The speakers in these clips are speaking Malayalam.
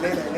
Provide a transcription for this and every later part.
Elena, Elena.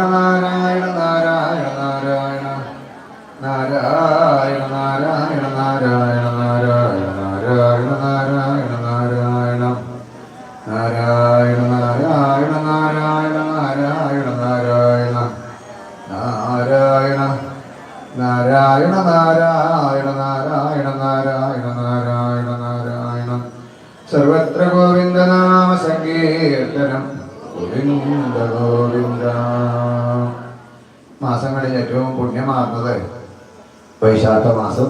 മാസങ്ങളിൽ ഏറ്റവും പുണ്യമാർന്നത് വൈശാഖ മാസം.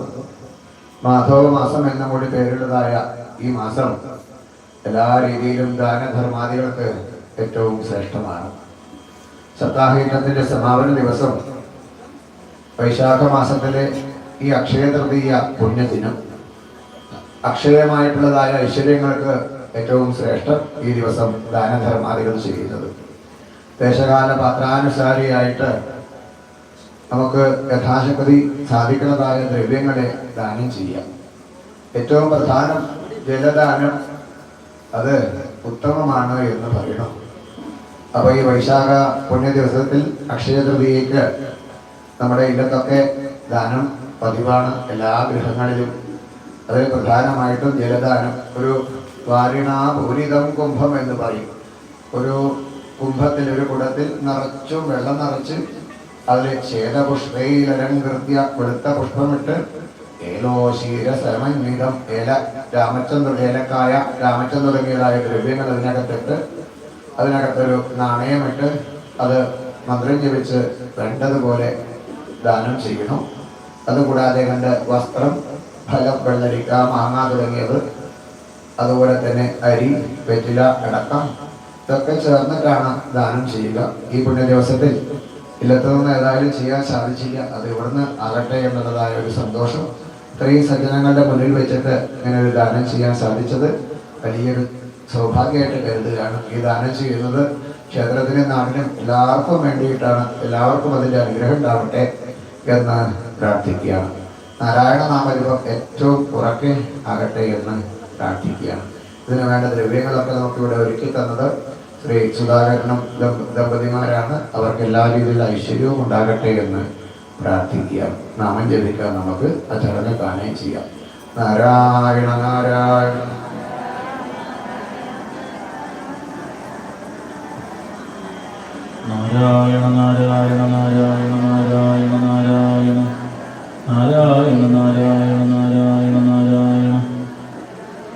മാധവ മാസം എന്ന കൂടി പേരുള്ളതായ ഈ മാസം എല്ലാ രീതിയിലും ദാനധർമാദികൾക്ക് ഏറ്റവും ശ്രേഷ്ഠമാണ്. സപ്താഹീനത്തിന്റെ സമാപന ദിവസം വൈശാഖ മാസത്തിലെ ഈ അക്ഷയ തൃതീയ പുണ്യദിനം. അക്ഷയമായിട്ടുള്ളതായ ഐശ്വര്യങ്ങൾക്ക് ഏറ്റവും ശ്രേഷ്ഠം ഈ ദിവസം ദാനധർമാദികൾ ചെയ്യുന്നത്. ദേശകാല പാത്രാനുസാരിയായിട്ട് നമുക്ക് യഥാശക്തി സാധിക്കുന്നതായ ദ്രവ്യങ്ങളെ ദാനം ചെയ്യാം. ഏറ്റവും പ്രധാനം ജലദാനം അത് ഉത്തമമാണ് എന്ന് പറയണം. അപ്പൊ ഈ വൈശാഖ പുണ്യ ദിവസത്തിൽ അക്ഷയ തൃതീയക്ക് നമ്മുടെ ഇല്ലത്തൊക്കെ ദാനം പതിവാണ് എല്ലാ ഗൃഹങ്ങളിലും. അതിൽ പ്രധാനമായിട്ടും ജലദാനം ഒരു വാരിണാപൂരിതം കുംഭം എന്ന് പറയും. ഒരു കുംഭത്തിൽ ഒരു കുടത്തിൽ നിറച്ചും വെള്ളം നിറച്ച് അതിൽ ഛേദപുഷ്പയിലലങ്കൃത്യ വെളുത്ത പുഷ്പമിട്ട് ഏലോശീര സമന്വിതം ഏല രാമചന്ദ്ര ഏലക്കായ രാമചന്ദ്ര തുടങ്ങിയതായ ദ്രവ്യങ്ങൾ അതിനകത്തിട്ട് അതിനകത്തൊരു നാണയമിട്ട് അത് മന്ത്രം ജപിച്ച് വേണ്ടതുപോലെ ദാനം ചെയ്യണം അതുകൂടാതെ കണ്ട് വസ്ത്രം ഫലം വെള്ളരിക്ക മാങ്ങ തുടങ്ങിയത് അതുപോലെ തന്നെ അരി വെറ്റില അടക്കം ഇതൊക്കെ ചേർന്നിട്ടാണ് ദാനം ചെയ്യുക. ഈ പുണ്യ ദിവസത്തിൽ ഇല്ലത്തു നിന്ന് ഏതായാലും ചെയ്യാൻ സാധിച്ചില്ല. അത് ഇവിടുന്ന് ആകട്ടെ എന്നുള്ളതായ ഒരു സന്തോഷം. ഇത്രയും സജ്ജനങ്ങളുടെ മുന്നിൽ വെച്ചിട്ട് ഇങ്ങനെ ഒരു ദാനം ചെയ്യാൻ സാധിച്ചത് വലിയൊരു സൗഭാഗ്യമായിട്ട് കരുതുകയാണ്. ഈ ദാനം ചെയ്യുന്നത് ക്ഷേത്രത്തിനും നാടിനും എല്ലാവർക്കും വേണ്ടിയിട്ടാണ്. എല്ലാവർക്കും അതിന്റെ അനുഗ്രഹം ഉണ്ടാവട്ടെ എന്ന് പ്രാർത്ഥിക്കുകയാണ്. നാരായണ നാമരൂപം ഏറ്റവും ഉറക്കെ ആകട്ടെ എന്ന് പ്രാർത്ഥിക്കുകയാണ് ഇതിനു വേണ്ട ദ്രവ്യങ്ങളൊക്കെ നമുക്ക് ഇവിടെ ഒരുക്കി തന്നത് ശ്രീ സുധാകരനും ദമ്പ- ദമ്പതിമാരാണ്. അവർക്ക് എല്ലാ രീതിയിലുള്ള ഐശ്വര്യവും ഉണ്ടാകട്ടെ എന്ന് പ്രാർത്ഥിക്കുക. നാമം ജപിക്കാൻ നമുക്ക്. ആ ചടങ്ങ് കാണുകയും ചെയ്യാം. നാരായണ നാരായണ നാരായണ. നാരായണ നാരായണ നാരായണ നാരായണ നാരായണ. നാരായണ നാരായണ നാരായണ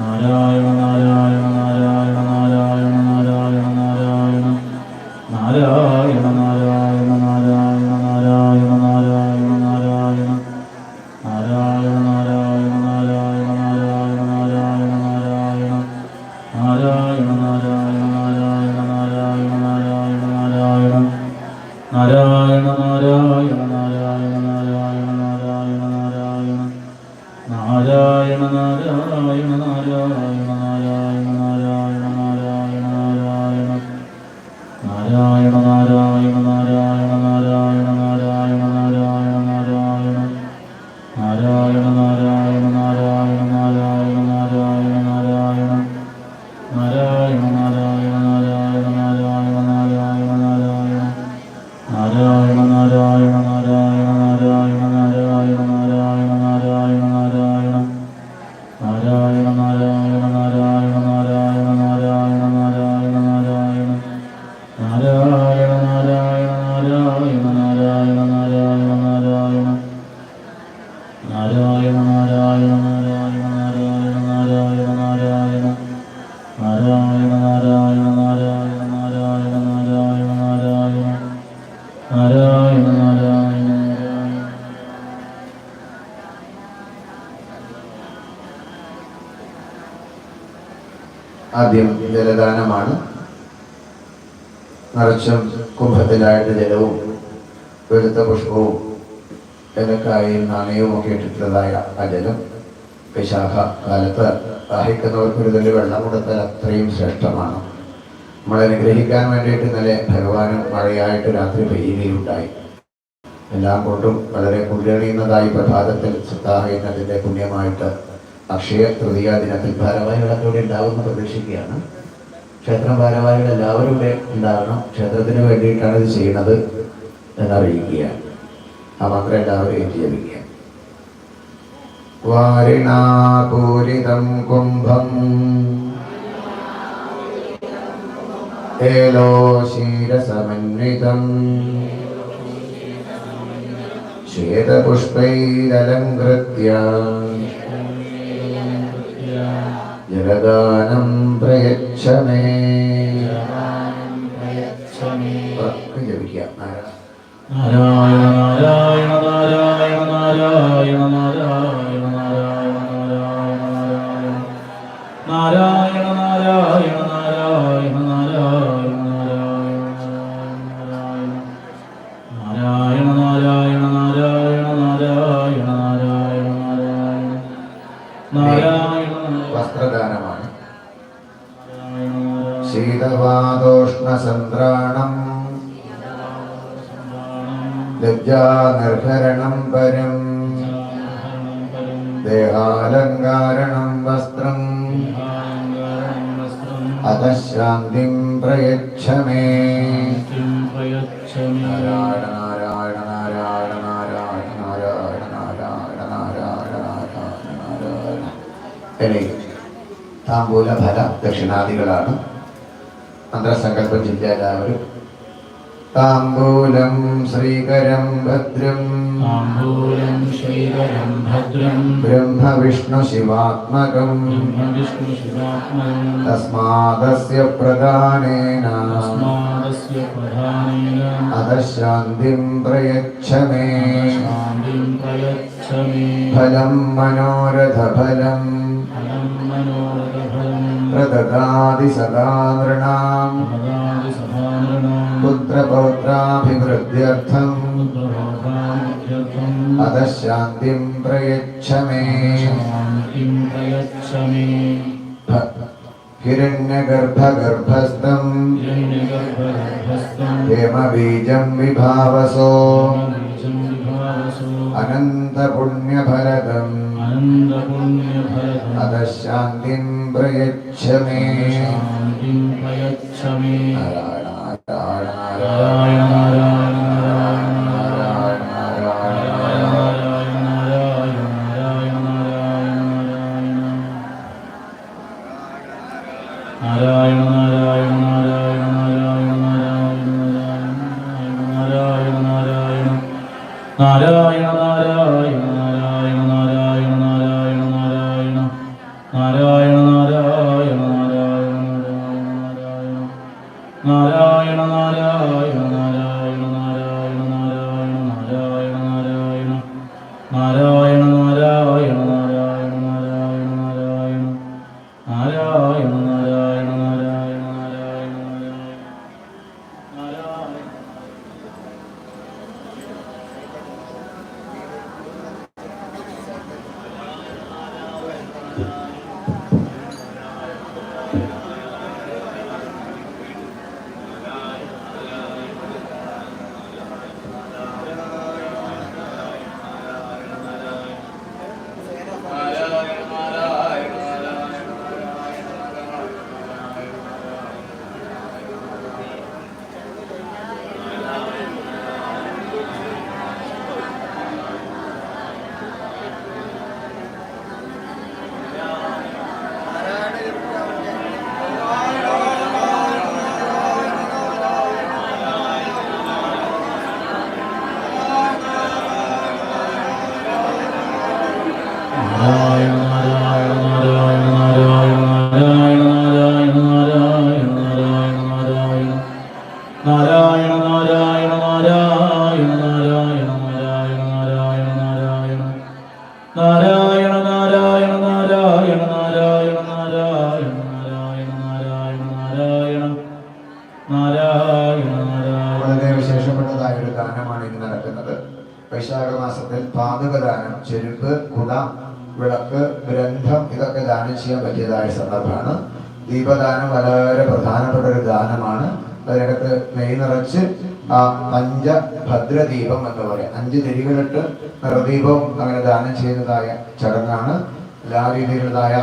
നാരായണ আমার नमाय ആദ്യം ജലദാനമാണ്. നിറച്ചും കുംഭത്തിലായിട്ട് ജലവും വെളുത്ത പുഷ്പവും ഏലക്കായും നാണയവും ഒക്കെ ഇട്ടിട്ടുള്ളതായ ആ ജലം വിശാഖ കാലത്ത് ദാഹിക്കുന്നവർക്ക് ഒരു തന്നെ വെള്ളം കൊടുത്താൽ അത്രയും ശ്രേഷ്ഠമാണ്. നമ്മളെ അനുഗ്രഹിക്കാൻ വേണ്ടിയിട്ട് ഇന്നലെ ഭഗവാന് മഴയായിട്ട് രാത്രി പെയ്യുകയുണ്ടായി. എല്ലാം കൊണ്ടും വളരെ പുണ്യണിയുന്നതായി പ്രഭാതത്തിൽ ശ്രദ്ധാഹയുന്നതിന്റെ പുണ്യമായിട്ട് അക്ഷയ തൃതീയ ദിനത്തിൽ ഭാരവാഹികൾ അതിലൂടെ ഉണ്ടാവുമെന്ന് പ്രതീക്ഷിക്കുകയാണ്. ക്ഷേത്രം ഭാരവാഹികൾ എല്ലാവരും ഉണ്ടാകണം. ക്ഷേത്രത്തിന് വേണ്ടിയിട്ടാണ് ഇത് ചെയ്യുന്നത് എന്നറിയിക്കുകയാണ്. ആ മാത്രം എല്ലാവരും ഏറ്റുജപിക്കുക വാരിണാപൂരിതം കുംഭം ഏലോശീരസമന്വിതം ശ്വേതപുഷ്പൈരലംകൃത്യ जगानं प्रयच्छ मे। जगानं प्रयच्छ मे। വസ്ത്രദാനമാണ് ശീതവാതോഷ്ണസന്ത്രാണം ലജ്ജാനിർഭരണം പരം. ദേഹാലങ്കാരണം വസ്ത്രം. അധശാന്തിം പ്രയച്ഛമേ. പ്രയച്ഛമേ. തെളിയും താംബൂല ഫല ദക്ഷിണാദികളാണ്. അന്തരസങ്കല്പ ചിന്ത എല്ലാവരും താംബൂലം ശ്രീകരം ഭദ്രം. താംബൂലം ശ്രീകരം ഭദ്രം. ബ്രഹ്മവിഷ്ണു ശിവാത്മകം. ബ്രഹ്മവിഷ്ണു ശിവാത്മകം. തസ്മാദസ്യ പ്രധാനേന. തസ്മാദസ്യ പ്രധാനേന. അധശാന്തിം പ്രയച്ഛമേ. ശാന്തിം പ്രയച്ഛ ഫലം മനോരഥ ഫലം ददाति सदा नृणाम् पुत्रपौत्राभिवृद्ध्यर्थम् अतः शान्तिं प्रयच्छ मे हिरण्यगर्भगर्भस्थम् हेमबीजं विभावसो अनन्तपुण्यभरतम् आनन्दपुण्यभरतम् शांति प्रयच्छ मे शांति प्रयच्छ मे नारायण नारायण। നാരായണ നാരായണ നാരായണ നാരായണ നാരായണ നാരായണ നാരായണ നാരായണ നാരായണ നാരായണ നാരായണ നാരായണ നാരായണ പറ്റിയതായ സന്ദർഭമാണ്. ദീപദാനം വളരെ പ്രധാനപ്പെട്ട ഒരു ദാനമാണ് അതിനകത്ത് നെയ് നിറച്ച് ആ പഞ്ചഭദ്രദീപം എന്ന് പറയാം. അഞ്ച് തിരികളിട്ട് നിറദീപവും അങ്ങനെ ദാനം ചെയ്യുന്നതായ ചടങ്ങാണ്. എല്ലാ രീതിയിലുള്ളതായ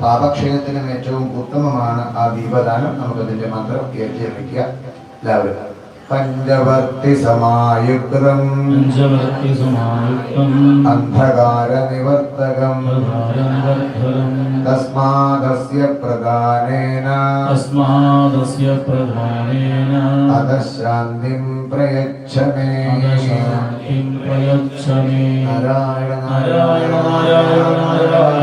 പാപക്ഷയത്തിനും ഏറ്റവും ഉത്തമമാണ് ആ ദീപദാനം. നമുക്കതിന്റെ മന്ത്രം ഏറ്റിരിക്കുക എല്ലാവരും പഞ്ചവർത്തിസമായുക്തം. അന്ധകാരനിവർത്തകം. തസ്മാദസ്യ പ്രധാനേന. തസ്മാദസ്യ പ്രധാനേന. അതശാന്തിം പ്രയച്ഛ മേ പ്രയച്ഛ മേ നാരായണ നാരായണ നാരായണ നാരായണ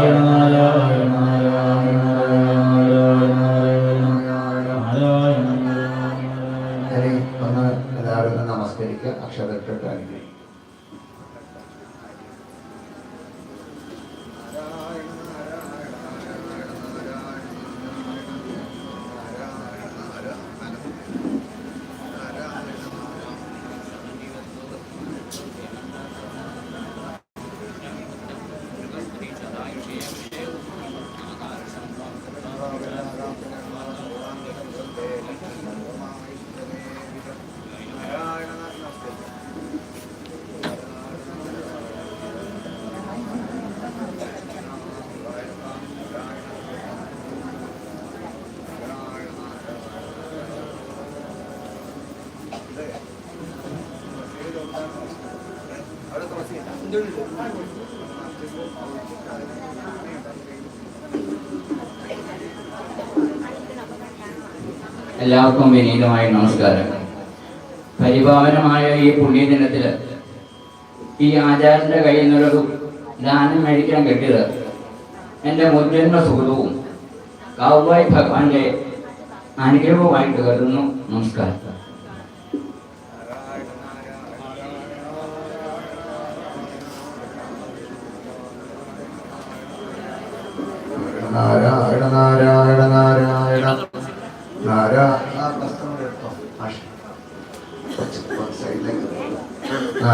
എല്ലാവർക്കും വിനീതമായ നമസ്കാരം. പരിപാവനമായ ഈ പുണ്യദിനത്തിൽ ഈ ആചാര്യന്റെ കയ്യിൽ നിന്നൊരു ദാനം മേടിക്കാൻ കിട്ടിയത് എന്റെ മുൻജന്മ സുഹൃതവും കാവുവായി ഭഗവാന്റെ അനുഗ്രഹവുമായിട്ട് കരുതുന്നു. നമസ്കാരം. നാരായണ നാരായണ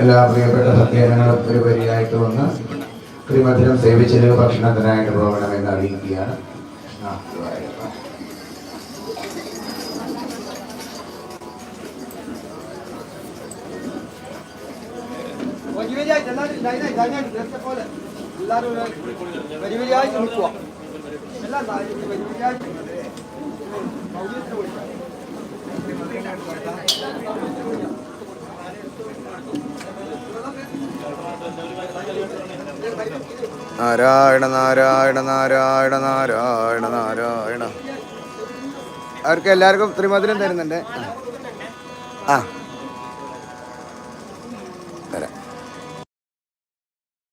എല്ലാ പ്രിയപ്പെട്ട സത്യേനങ്ങളും ഒരു വരിയായിട്ട് വന്ന് ശ്രീമധുരം സേവിച്ചത് ഭക്ഷണത്തിനായിട്ട് പോകണമെന്ന് അറിയിക്കുകയാണ്. എല്ലാവരും വലിയ നാരായണ നാരായണ നാരായണ നാരായണ നാരായണ. അവർക്ക് എല്ലാവർക്കും ത്രിമധുരം തരുന്നുണ്ട്? ആ.